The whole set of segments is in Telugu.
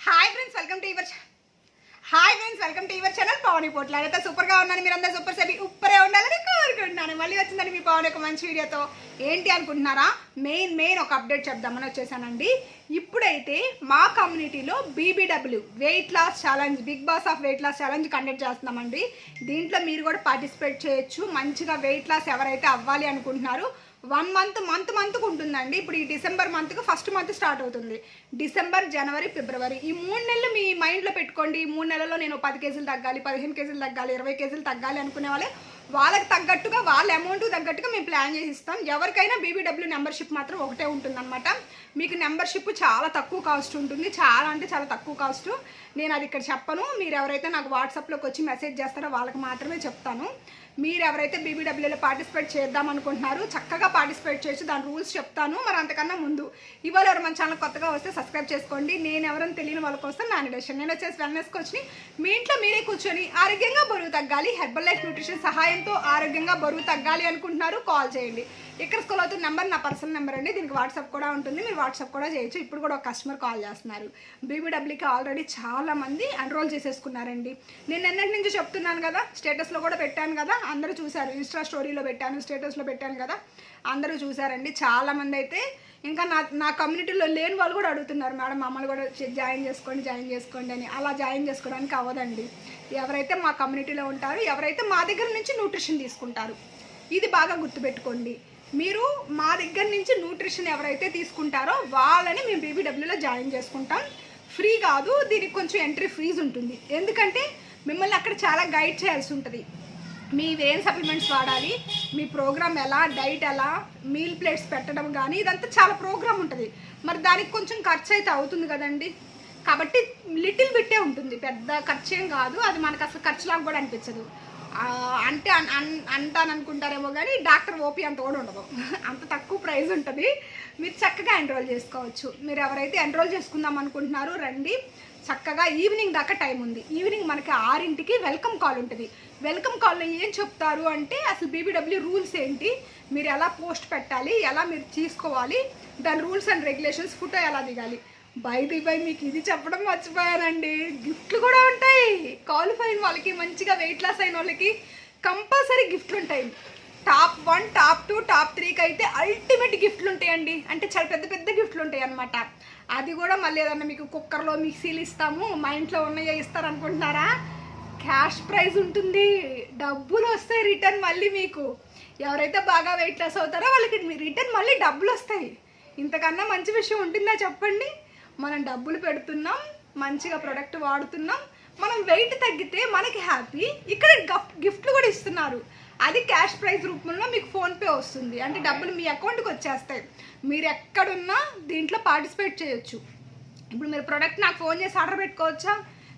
Hi friends welcome to your hi friends welcome to your channel Pavani Potla అయితే సూపర్గా ఉన్నాను మీరు అందరూ సూపర్ సెబి ఉప్పరే ఉండాలని కోరుకుంటున్నాను. మళ్ళీ వచ్చిందని మీ పవన్ ఒక మంచి వీడియోతో ఏంటి అనుకుంటున్నారా? మెయిన్ మెయిన్ ఒక అప్డేట్ చెప్దామని వచ్చేసానండి. ఇప్పుడైతే మా కమ్యూనిటీలో BBW weight loss challenge big boss of weight loss challenge conduct చేస్తున్నామండి. దీంట్లో మీరు కూడా పార్టిసిపేట్ చేయొచ్చు. మంచిగా వెయిట్ లాస్ ఎవరైతే అవ్వాలి అనుకుంటున్నారో వన్ మంత్ మంత్ మంత్కు ఉంటుందండి. ఇప్పుడు ఈ డిసెంబర్ మంత్కి ఫస్ట్ మంత్ స్టార్ట్ అవుతుంది. డిసెంబర్ జనవరి ఫిబ్రవరి. ఈ మూడు నెలలు మీ మైండ్లో పెట్టుకోండి. ఈ మూడు నెలల్లో నేను పది కేజీలు తగ్గాలి పదిహేను కేజీలు తగ్గాలి ఇరవై కేజీలు తగ్గాలి అనుకునే వాళ్ళే వాళ్ళకి తగ్గట్టుగా వాళ్ళ అమౌంట్ తగ్గట్టుగా మేము ప్లాన్ చేసి ఇస్తాం ఎవరికైనా బీబీడబ్ల్యూ మెంబర్షిప్ మాత్రం ఒకటే ఉంటుందన్నమాట. మీకు మెంబర్షిప్ చాలా తక్కువ కాస్ట్ ఉంటుంది. చాలా అంటే చాలా తక్కువ కాస్ట్ నేను అది ఇక్కడ చెప్పను. మీరు ఎవరైతే నాకు వాట్సాప్లోకి వచ్చి మెసేజ్ చేస్తారో వాళ్ళకి మాత్రమే చెప్తాను. మీరు ఎవరైతే బీబీడబ్ల్యూలో పార్టిసిపేట్ చేద్దాం అనుకుంటున్నారు చక్కగా పార్టిసిపేట్ చేసి దాని రూల్స్ చెప్తాను. మరి అంతకన్నా ముందు ఇవాళ ఎవరు మన ఛానల్ కొత్తగా వస్తే సబ్స్క్రైబ్ చేసుకోండి. నేను ఎవరైనా తెలియని వాళ్ళ కోసం నా నిడేషన్ నేను వచ్చేసి వెల్నెస్ కోచ్ని మీ ఇంట్లో మీరే కూర్చొని ఆరోగ్యంగా బరువు తగ్గాలి. హెర్బల్ లైఫ్ న్యూట్రిషన్ ఎంతో ఆరోగ్యంగా బరువు తగ్గాలి అనుకుంటున్నారు. కాల్ చేయండి. ఇక్కడ స్కూల్ అవుతున్న నెంబర్ నా పర్సనల్ నెంబర్ అండి. దీనికి వాట్సాప్ కూడా ఉంటుంది. మీరు వాట్సాప్ కూడా చేయొచ్చు. ఇప్పుడు కూడా ఒక కస్టమర్ కాల్ చేస్తున్నారు. బీబీడబ్ల్యూకి ఆల్రెడీ చాలా మంది ఎన్రోల్ చేసేసుకున్నారండి. నేను ఎన్నటి నుంచి చెప్తున్నాను కదా స్టేటస్లో కూడా పెట్టాను కదా. అందరూ చూశారు. ఇన్స్టా స్టోరీలో పెట్టాను స్టేటస్లో పెట్టాను కదా. అందరూ చూశారండి. చాలా మంది అయితే ఇంకా నా నా కమ్యూనిటీలో లేని వాళ్ళు కూడా అడుగుతున్నారు. మేడం మమ్మల్ని కూడా జాయిన్ చేసుకోండి జాయిన్ చేసుకోండి అని. అలా జాయిన్ చేసుకోవడానికి అవ్వదండి. ఎవరైతే మా కమ్యూనిటీలో ఉంటారో ఎవరైతే మా దగ్గర నుంచి న్యూట్రిషన్ తీసుకుంటారు ఇది బాగా గుర్తుపెట్టుకోండి. మీరు మా దగ్గర నుంచి న్యూట్రిషన్ ఎవరైతే తీసుకుంటారో వాళ్ళని మేము బీబీడబ్ల్యూలో జాయిన్ చేసుకుంటాం. ఫ్రీ కాదు దీనికి కొంచెం ఎంట్రీ ఫీజు ఉంటుంది. ఎందుకంటే మిమ్మల్ని అక్కడ చాలా గైడ్ చేయాల్సి ఉంటుంది. మీ ఏం సప్లిమెంట్స్ వాడాలి మీ ప్రోగ్రామ్ ఎలా డైట్ ఎలా మీల్ ప్లేట్స్ పెట్టడం కానీ ఇదంతా చాలా ప్రోగ్రామ్ ఉంటుంది. మరి దానికి కొంచెం ఖర్చు అయితే అవుతుంది కదండి. కాబట్టి లిటిల్ బిట్టే ఉంటుంది. పెద్ద ఖర్చు ఏం కాదు. అది మనకు అసలు ఖర్చులాగా కూడా అనిపించదు. అంటే అన్- అంటాను అనుకుంటారేమో కానీ డాక్టర్ ఓపీ అంత కూడా ఉండదు. అంత తక్కువ ప్రైస్ ఉంటుంది. మీరు చక్కగా ఎన్రోల్ చేసుకోవచ్చు. మీరు ఎవరైతే ఎన్రోల్ చేసుకుందాం అనుకుంటున్నారో రండి. చక్కగా ఈవినింగ్ దాకా టైం ఉంది. ఈవినింగ్ మనకి ఆరింటికి వెల్కమ్ కాల్ ఉంటుంది. వెల్కమ్ కాల్లో ఏం చెప్తారు అంటే అసలు బీబీడబ్ల్యూ రూల్స్ ఏంటి? మీరు ఎలా పోస్ట్ పెట్టాలి? ఎలా మీరు తీసుకోవాలి? దాని రూల్స్ అండ్ రెగ్యులేషన్స్ ఫోటో ఎలా దిగాలి? బై ది బై మీకు ఇది చెప్పడం మర్చిపోయానండి. గిఫ్ట్లు కూడా ఉంటాయి. క్వాలిఫై అయిన వాళ్ళకి మంచిగా వెయిట్ లాస్ అయిన వాళ్ళకి కంపల్సరీ గిఫ్ట్లు ఉంటాయి. Top one top two top త్రీకి అయితే అల్టిమేట్ గిఫ్ట్లు ఉంటాయండి. అంటే చాలా పెద్ద పెద్ద గిఫ్ట్లు ఉంటాయి అనమాట అది కూడా మళ్ళీ ఏదన్నా మీకు కుక్కర్లో మిక్సీలు ఇస్తాము మా ఇంట్లో ఉన్నాయో ఇస్తారనుకుంటున్నారా? క్యాష్ ప్రైజ్ ఉంటుంది. డబ్బులు వస్తాయి రిటర్న్ మళ్ళీ మీకు. ఎవరైతే బాగా వెయిట్ లాస్ అవుతారో వాళ్ళకి రిటర్న్ మళ్ళీ డబ్బులు వస్తాయి. ఇంతకన్నా మంచి విషయం ఉంటుందా చెప్పండి? మనం డబ్బులు పెడుతున్నాం మంచిగా ప్రొడక్ట్ వాడుతున్నాం మనం వెయిట్ తగ్గితే మనకి హ్యాపీ ఇక్కడ గిఫ్ట్లు కూడా ఇస్తున్నారు. అది క్యాష్ ప్రైజ్ రూపంలో మీకు ఫోన్పే వస్తుంది. అంటే డబ్బులు మీ అకౌంట్కి వచ్చేస్తాయి. మీరు ఎక్కడున్నా దీంట్లో పార్టిసిపేట్ చేయొచ్చు. ఇప్పుడు మీరు ప్రోడక్ట్ నాకు ఫోన్ చేసి ఆర్డర్ పెట్టుకోవచ్చా?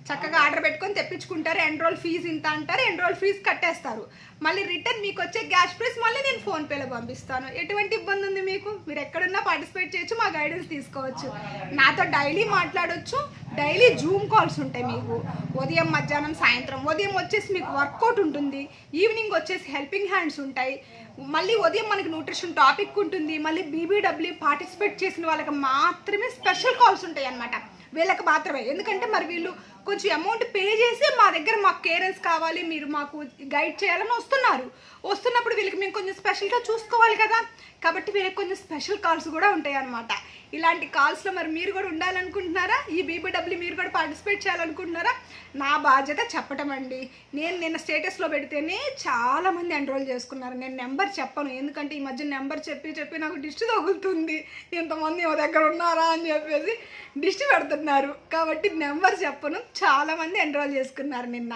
చక్కగా ఆర్డర్ పెట్టుకొని తెప్పించుకుంటారు. ఎన్రోల్ ఫీజు ఇంత అంటారు. ఎన్రోల్ ఫీజు కట్టేస్తారు. మళ్ళీ రిటర్న్ మీకు వచ్చే క్యాష్ ప్రైస్ మళ్ళీ నేను ఫోన్పేలో పంపిస్తాను. ఎటువంటి ఇబ్బంది ఉంది మీకు? మీరు ఎక్కడున్నా పార్టిసిపేట్ చేయొచ్చు మా గైడెన్స్ తీసుకోవచ్చు. నాతో డైలీ మాట్లాడొచ్చు. డైలీ జూమ్ కాల్స్ ఉంటాయి మీకు. ఉదయం మధ్యాహ్నం సాయంత్రం. ఉదయం వచ్చేసి మీకు వర్కౌట్ ఉంటుంది. ఈవినింగ్ వచ్చేసి హెల్పింగ్ హ్యాండ్స్ ఉంటాయి. మళ్ళీ ఉదయం మనకి న్యూట్రిషన్ టాపిక్ ఉంటుంది. మళ్ళీ బీబీడబ్ల్యూ పార్టిసిపేట్ చేసిన వాళ్ళకి మాత్రమే స్పెషల్ కాల్స్ ఉంటాయి అన్నమాట వీళ్ళకి మాత్రమే. ఎందుకంటే మరి వీళ్ళు కొంచెం అమౌంట్ పే చేసి మా దగ్గర మాకు కేరెన్స్ కావాలి మీరు మాకు గైడ్ చేయాలని వస్తున్నారు. వస్తున్నప్పుడు వీళ్ళకి మేము కొంచెం స్పెషల్గా చూసుకోవాలి కదా. కాబట్టి వీళ్ళకి కొంచెం స్పెషల్ కాల్స్ కూడా ఉంటాయి అన్నమాట. ఇలాంటి కాల్స్లో మరి మీరు కూడా ఉండాలనుకుంటున్నారా? ఈ బీబీడబ్ల్యూ మీరు కూడా పార్టిసిపేట్ చేయాలనుకుంటున్నారా? నా బాధ్యత చెప్పటం అండి. నేను నిన్న స్టేటస్లో పెడితేనే చాలామంది ఎన్రోల్ చేసుకున్నారు. నేను నెంబర్ చెప్పను. ఎందుకంటే ఈ మధ్య నెంబర్ చెప్పి చెప్పి నాకు డిస్ట్ తగులుతుంది. ఇంతమంది మా దగ్గర ఉన్నారా అని చెప్పేసి డిస్ట్ పెడుతున్నారు కాబట్టి నెంబర్ చెప్పను. చాలా మంది ఎన్రోల్ చేసుకున్నారు నిన్న.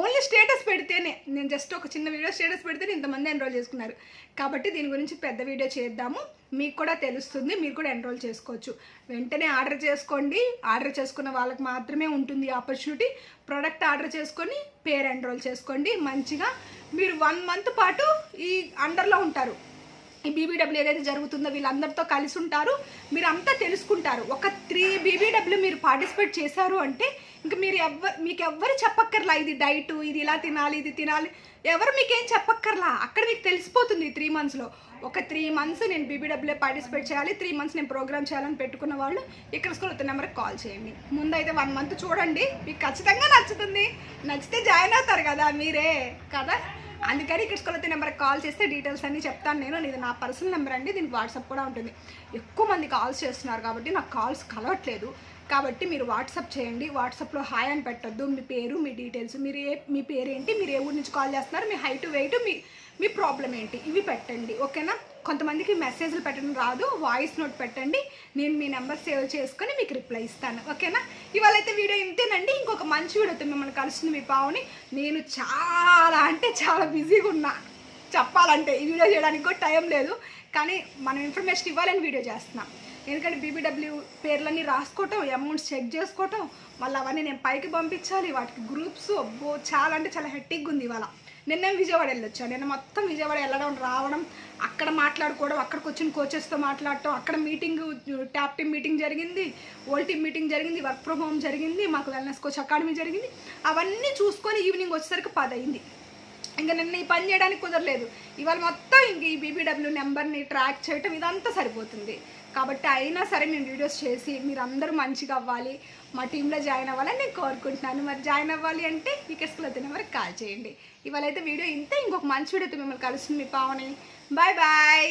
ఓన్లీ స్టేటస్ పెడితేనే నేను జస్ట్ ఒక చిన్న వీడియో స్టేటస్ పెడితే ఇంతమంది ఎన్రోల్ చేసుకున్నారు. కాబట్టి దీని గురించి పెద్ద వీడియో చేద్దాము. మీకు కూడా తెలుస్తుంది మీరు కూడా ఎన్రోల్ చేసుకోవచ్చు. వెంటనే ఆర్డర్ చేసుకోండి. ఆర్డర్ చేసుకున్న వాళ్ళకి మాత్రమే ఉంటుంది ఆపర్చునిటీ. ప్రోడక్ట్ ఆర్డర్ చేసుకొని పేరు ఎన్రోల్ చేసుకోండి. మంచిగా మీరు వన్ మంత్ పాటు ఈ అండర్లో ఉంటారు. ఈ బీబీడబ్ల్యూ ఏదైతే జరుగుతుందో వీళ్ళందరితో కలిసి ఉంటారు. మీరు అంతా తెలుసుకుంటారు. ఒక త్రీ బీబీడబ్ల్యూ మీరు పార్టిసిపేట్ చేశారు అంటే ఇంకా మీరు ఎవ్వరు మీకు ఎవ్వరు చెప్పక్కర్లా ఇది డైట్ ఇది ఇలా తినాలి ఇది తినాలి. ఎవరు మీకేం చెప్పక్కర్లా? అక్కడ మీకు తెలిసిపోతుంది త్రీ మంత్స్లో ఒక త్రీ మంత్స్ నేను బీబీడబ్ల్యూ పార్టిసిపేట్ చేయాలి త్రీ మంత్స్ నేను ప్రోగ్రామ్ చేయాలని పెట్టుకున్న వాళ్ళు ఇక్కడ స్కూల్ వచ్చిన నెంబర్కి కాల్ చేయండి. ముందైతే వన్ మంత్ చూడండి. మీకు ఖచ్చితంగా నచ్చుతుంది. నచ్చితే జాయిన్ అవుతారు కదా మీరే కదా? అందుకని ఇక్కడ స్కూల్ నెంబర్కి కాల్ చేస్తే డీటెయిల్స్ అన్నీ చెప్తాను నేను. ఇది నా పర్సనల్ నెంబర్ అండి దీనికి వాట్సాప్ కూడా ఉంటుంది. ఎక్కువ మంది కాల్స్ చేస్తున్నారు కాబట్టి నాకు కాల్స్ కలవట్లేదు. కాబట్టి మీరు వాట్సాప్ చేయండి. వాట్సాప్లో హాయ్ అని పెట్టొద్దు. మీ పేరు మీ డీటెయిల్స్ మీరు ఏ మీ పేరు ఏంటి మీరు ఏ ఊరి నుంచి కాల్ చేస్తున్నారు మీ హైట్ వెయిట్ మీ మీ ప్రాబ్లం ఏంటి ఇవి పెట్టండి. ఓకేనా కొంతమందికి మెసేజ్లు పెట్టడం రాదు వాయిస్ నోట్ పెట్టండి. నేను మీ నెంబర్ సేవ్ చేసుకొని మీకు రిప్లై ఇస్తాను. ఓకేనా? ఇవాళ అయితే వీడియో ఇంతేనండి. ఇంకొక మంచి వీడియోతో మిమ్మల్ని కలుస్తుంది మీ పావుని. నేను చాలా అంటే చాలా బిజీగా ఉన్నా. చెప్పాలంటే ఈ వీడియో చేయడానికి కూడా టైం లేదు. కానీ మనం ఇన్ఫర్మేషన్ ఇవ్వాలని వీడియో చేస్తున్నాం. ఎందుకంటే బీబీడబ్ల్యూ పేర్లన్నీ రాసుకోవటం అమౌంట్స్ చెక్ చేసుకోవటం మళ్ళీ అవన్నీ నేను పైకి పంపించాలి. వాటికి గ్రూప్స్ అబ్బో చాలా అంటే చాలా హెట్టిక్గా ఉంది ఇవాళ. నిన్న విజయవాడ వెళ్ళొచ్చాను నిన్న మొత్తం విజయవాడ వెళ్ళడం రావడం అక్కడ మాట్లాడుకోవడం అక్కడికి వచ్చిన కోచెస్తో మాట్లాడటం అక్కడ మీటింగ్ ట్యాప్ టీమ్ మీటింగ్ జరిగింది ఓల్ టీమ్ మీటింగ్ జరిగింది వర్క్ ఫ్రమ్ హోమ్ జరిగింది మాకు వెల్నెస్ కోచ్ అకాడమీ జరిగింది. అవన్నీ చూసుకొని ఈవినింగ్ వచ్చేసరికి పది అయింది ఇంకా నిన్న ఈ పని చేయడానికి కుదరలేదు. ఇవాళ మొత్తం ఇంక ఈ బీబీడబ్ల్యూ నెంబర్ని ట్రాక్ చేయటం ఇదంతా సరిపోతుంది. కాబట్టి అయినా సరే మేము వీడియోస్ చేసి మీరు అందరూ మంచిగా అవ్వాలి మా టీంలో జాయిన్ అవ్వాలని నేను కోరుకుంటున్నాను. మరి జాయిన్ అవ్వాలి అంటే మీకు స్కూల్ అయితే కాల్ చేయండి. ఇవాళ అయితే వీడియో ఇంతే. ఇంకొక మంచి వీడియోతో మిమ్మల్ని కలుస్తుంది మీ పావని. Bye bye